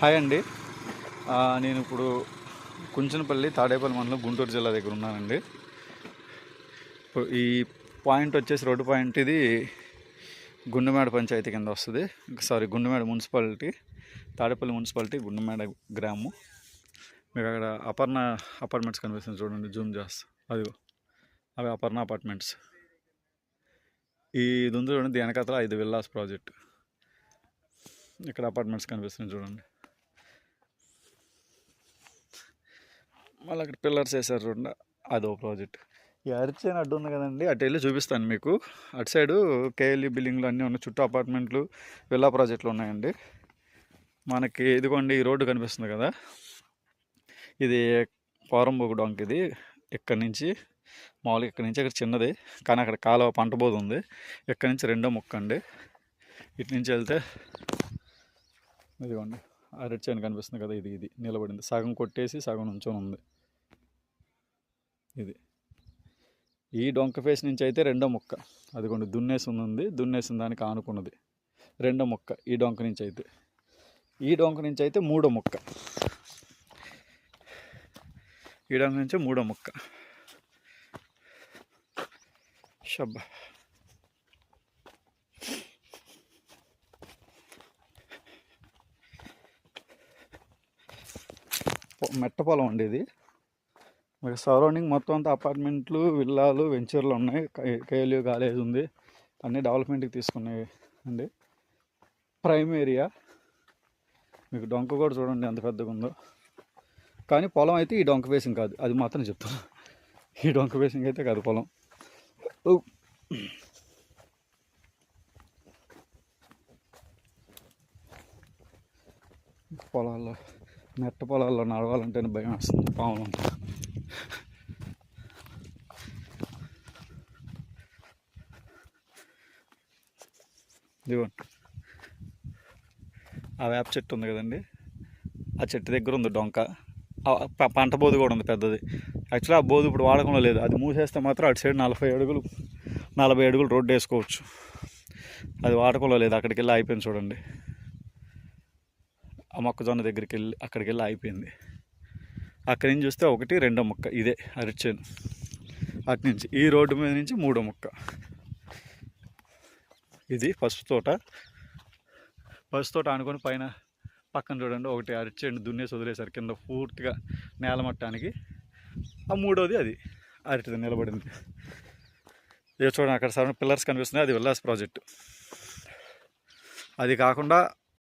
Hi అండి. నేను ఇప్పుడు కుంచనపల్లి తాడేపల్లి మండలం గుంటూరు జిల్లా దగ్గర ఉన్నానండి. ఇప్పుడు ఈ పాయింట్ వచ్చేసి రోడ్డు పాయింట్ ఇది గుండెమేడ పంచాయతీ కింద వస్తుంది. Sorry Gundemeda municipality Tadepalli municipality Gundemeda గ్రామం. మీకు అక్కడ అపర్ణ అపార్ట్మెంట్స్ కనిపిస్తుంది చూడండి జూమ్ చేస్తా. అదిగో అవి అపర్ణ అపార్ట్మెంట్స్. ఈ ఉంది చూడండి దీని ఐదు విల్లాస్ ప్రాజెక్ట్. ఇక్కడ అపార్ట్మెంట్స్ కనిపిస్తున్నాయి చూడండి. మళ్ళీ అక్కడ పిల్లర్స్ వేసారు చూడండి. అదో ప్రాజెక్ట్. ఈ అరిచేను అడ్డు ఉంది కదండి అటు వెళ్ళి చూపిస్తాను మీకు. అటు సైడు కేఎల్ఈ బిల్డింగ్లు అన్నీ ఉన్నాయి చుట్టూ అపార్ట్మెంట్లు విల్లా ప్రాజెక్టులు ఉన్నాయండి. మనకి ఇదిగోండి ఈ రోడ్డు కనిపిస్తుంది కదా. ఇది పోరంబోకు డొంక్ ఇది. ఇక్కడి నుంచి మామూలుగా ఇక్కడ నుంచి ఇక్కడ చిన్నది కానీ అక్కడ కాలువ పంట బోధ ఉంది. ఇక్కడ నుంచి రెండో ముక్క అండి. ఇటు నుంచి వెళ్తే ఇదిగోండి అరటి చేను కనిపిస్తుంది కదా ఇది ఇది నిలబడింది. సగం కొట్టేసి సగం నుంచొని ఉంది. ఇది. ఈ డొంక ఫేస్ నుంచి అయితే రెండో ముక్క. అదిగోండి దున్నేసింది. ఉంది దున్నేసిన దానికి ఆనుకున్నది. రెండో ముక్క ఈ డొంక నుంచి అయితే. ఈ డొంక నుంచి అయితే మూడో ముక్క. ఈ డొంక నుంచి మూడో ముక్క. షబ్బా. మెట్ట పొలం అండి ఇది. మీకు సరౌండింగ్ మొత్తం అంతా అపార్ట్మెంట్లు విల్లాలు వెంచర్లు ఉన్నాయి. కేఎల్యూ కాలేజ్ ఉంది. అన్నీ డెవలప్మెంట్కి తీసుకున్నాయి అండి. Prime area. మీకు డొంక కూడా చూడండి ఎంత పెద్దగా ఉందో. కానీ పొలం అయితే ఈ డొంక వేసింగ్ కాదు. అది మాత్రం చెప్తాను ఈ డొంక వేసింగ్ అయితే కాదు పొలం. పొలాల్లో మెట్ట పొలాల్లో నడవాలంటేనే భయం వస్తుంది పాములు ఉంటాయి ఇదిగోండి ఆ వేప చెట్టు ఉంది కదండి. ఆ చెట్టు దగ్గర ఉంది డొంక. పంట బోధి కూడా ఉంది పెద్దది. యాక్చువల్లీ ఆ బోధి ఇప్పుడు వాడకంలో లేదు. అది మూసేస్తే మాత్రం అటు సైడ్ నలభై అడుగులు నలభై అడుగులు రోడ్డు వేసుకోవచ్చు. అది వాడకంలో లేదు. అక్కడికి వెళ్ళి అయిపోయింది చూడండి. ఆ మొక్కజొన్న దగ్గరికి వెళ్ళి అక్కడికి వెళ్ళి అయిపోయింది. అక్కడి నుంచి చూస్తే ఒకటి రెండో మొక్క. ఇదే అరిచేను అటు నుంచి ఈ రోడ్డు మీద నుంచి మూడో మొక్క. ఇది ఫస్ట్ తోట. ఫస్ట్ తోట అనుకొని పైన పక్కన చూడండి ఒకటి అరిచేను దున్నేసి వదిలేశారు. కింద పూర్తిగా నేల మట్టానికి. ఆ మూడోది అది అరటిది నిలబడింది. ఇక చూడండి అక్కడ సరైన పిల్లర్స్ కనిపిస్తున్నాయి. అది విల్లాస్ ప్రాజెక్టు. అది కాకుండా